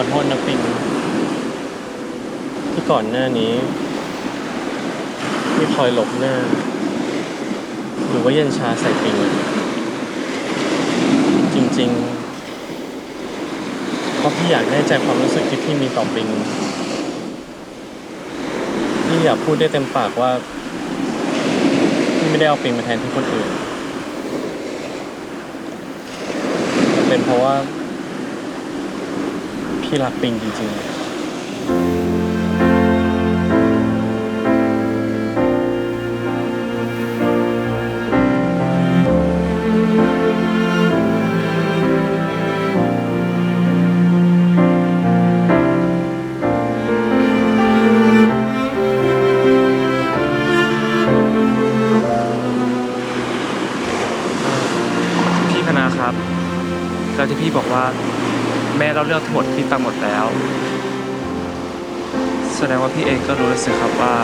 อโทษนะปิงที่ก่อนหน้านี้พี่คอยหลบหน้า หรือว่าเย็นชาใส่ปิง จริงๆ เพราะพี่อยากแน่ใจความรู้สึกที่พี่มีต่อปิง พี่อยากพูดได้เต็มปากว่า พี่ไม่ได้เอาปิงมาแทนที่คนอื่น เป็นเพราะว่า พี่รักปิงจริงๆ พี่คณะครับ แล้วที่พี่บอกว่า แม่เราเรื่องทั้งหมดพี่ฟังหมดแล้ว แสดงว่าพี่เองก็รู้แล้วสิครับว่า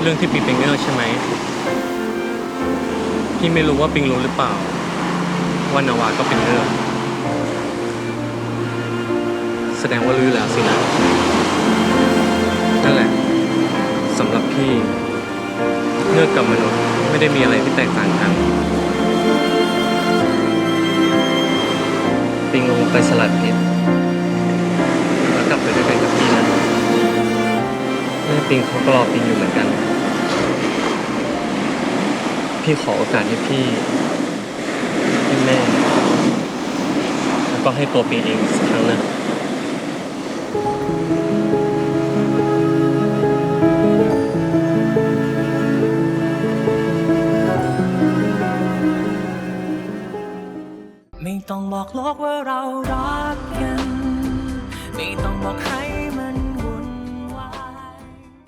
เรื่องที่ปิงเป็นเรื่องใช่ไหมพี่ไม่รู้ว่าปิงรู้หรือเปล่า ว่านาวาก็เป็นเรื่อง แสดงว่ารู้แล้วสินะนั่นแหละสำหรับพี่เงือกกับมนุษย์ไม่ได้มีอะไรที่แตกต่างกัน ไปสลัดเพชรแล้วกลับไปด้วยกันกับพี่นะแม่ปิงเขาก็รอปิงอยู่เหมือนกัน พี่ขอโอกาสให้พี่ให้แม่ แล้วก็ให้ตัวปิงเองสักครั้งนะ ไม่ต้องบอกโลกว่าเรารักกัน ไม่ต้องบอกใคร